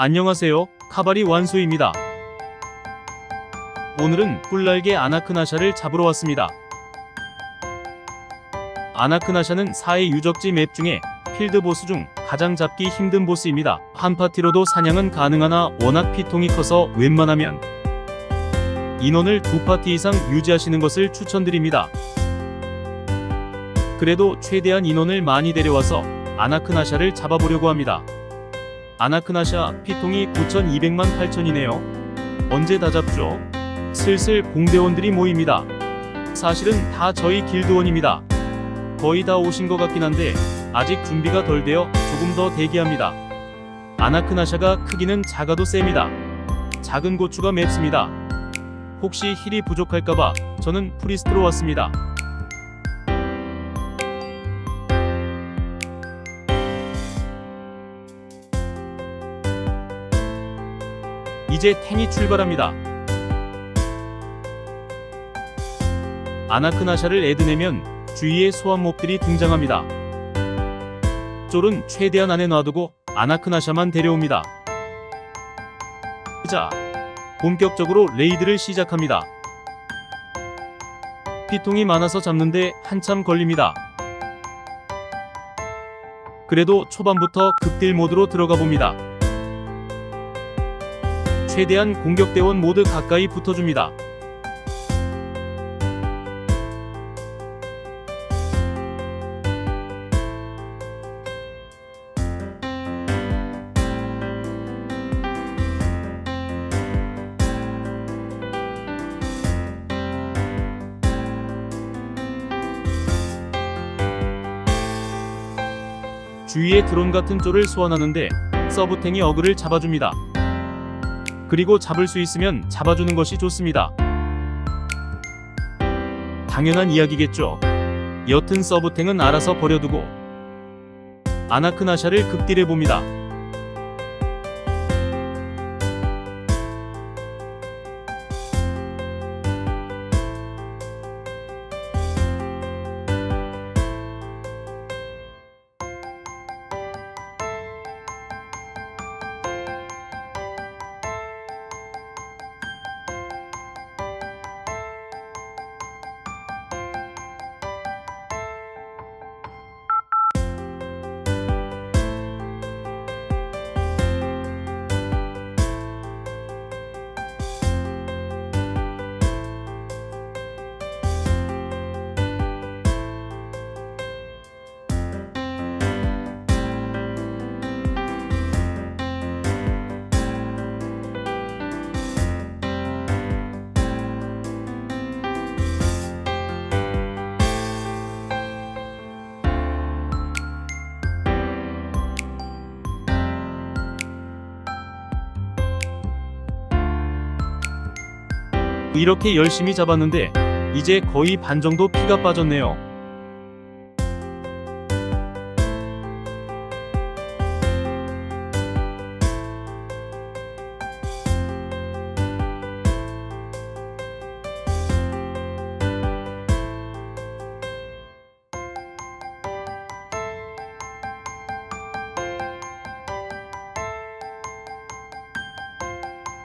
안녕하세요. 카바리 완수입니다. 오늘은 뿔날개 아나크나샤를 잡으러 왔습니다. 아나크나샤는 4의 유적지 맵 중에 필드 보스 중 가장 잡기 힘든 보스입니다. 한 파티로도 사냥은 가능하나 워낙 피통이 커서 웬만하면 인원을 두 파티 이상 유지하시는 것을 추천드립니다. 그래도 최대한 인원을 많이 데려와서 아나크나샤를 잡아보려고 합니다. 아나크나샤 피통이 9,200만 8천이네요. 언제 다 잡죠? 슬슬 공대원들이 모입니다. 사실은 다 저희 길드원입니다. 거의 다 오신 것 같긴 한데 아직 준비가 덜 되어 조금 더 대기합니다. 아나크나샤가 크기는 작아도 셉니다. 작은 고추가 맵습니다. 혹시 힐이 부족할까봐 저는 프리스트로 왔습니다. 이제 탱이 출발합니다. 아나크나샤를 애드내면 주위에 소환몹들이 등장합니다. 쫄은 최대한 안에 놔두고 아나크나샤만 데려옵니다. 자, 본격적으로 레이드를 시작합니다. 피통이 많아서 잡는데 한참 걸립니다. 그래도 초반부터 극딜 모드로 들어가 봅니다. 최대한 공격대원 모두 가까이 붙어줍니다. 주위에 드론 같은 쫄을 소환하는데 서브탱이 어그를 잡아줍니다. 그리고 잡을 수 있으면 잡아주는 것이 좋습니다. 당연한 이야기겠죠. 여튼 서브탱은 알아서 버려두고 아나크나샤를 극딜해 봅니다. 이렇게 열심히 잡았는데 이제 거의 반 정도 피가 빠졌네요.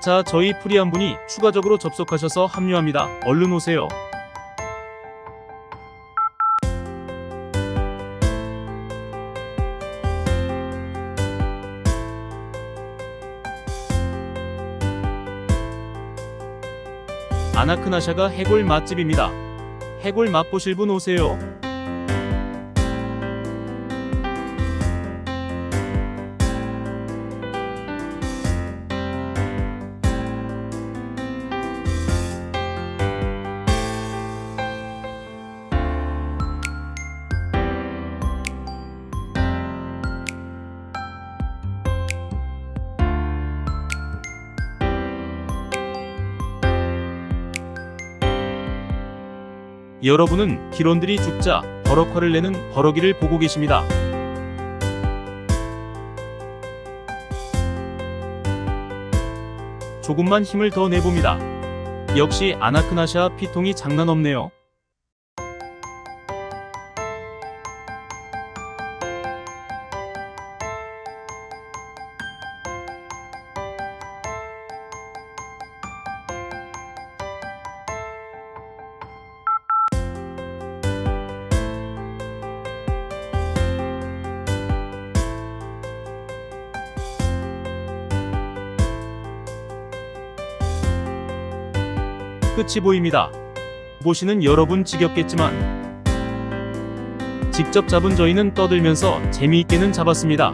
자, 저희 프리 한 분이 추가적으로 접속하셔서 합류합니다. 얼른 오세요. 아나크나샤가 해골 맛집입니다. 해골 맛보실 분 오세요. 여러분은 기론들이 죽자 버럭화를 내는 버럭이를 보고 계십니다. 조금만 힘을 더 내봅니다. 역시 아나크나샤 피통이 장난 없네요. 끝이 보입니다. 보시는 여러분 지겹겠지만 직접 잡은 저희는 떠들면서 재미있게는 잡았습니다.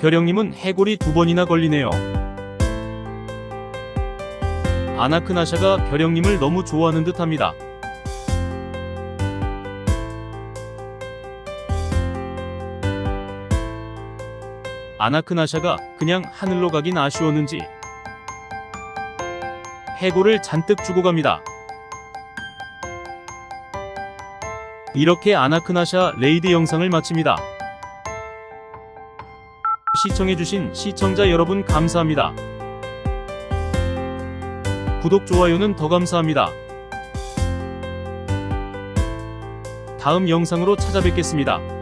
별영님은 해골이 두 번이나 걸리네요. 아나크나샤가 별영님을 너무 좋아하는 듯합니다. 아나크나샤가 그냥 하늘로 가긴 아쉬웠는지 해골을 잔뜩 주고 갑니다. 이렇게 아나크나샤 레이드 영상을 마칩니다. 시청해주신 시청자 여러분 감사합니다. 구독, 좋아요는 더 감사합니다. 다음 영상으로 찾아뵙겠습니다.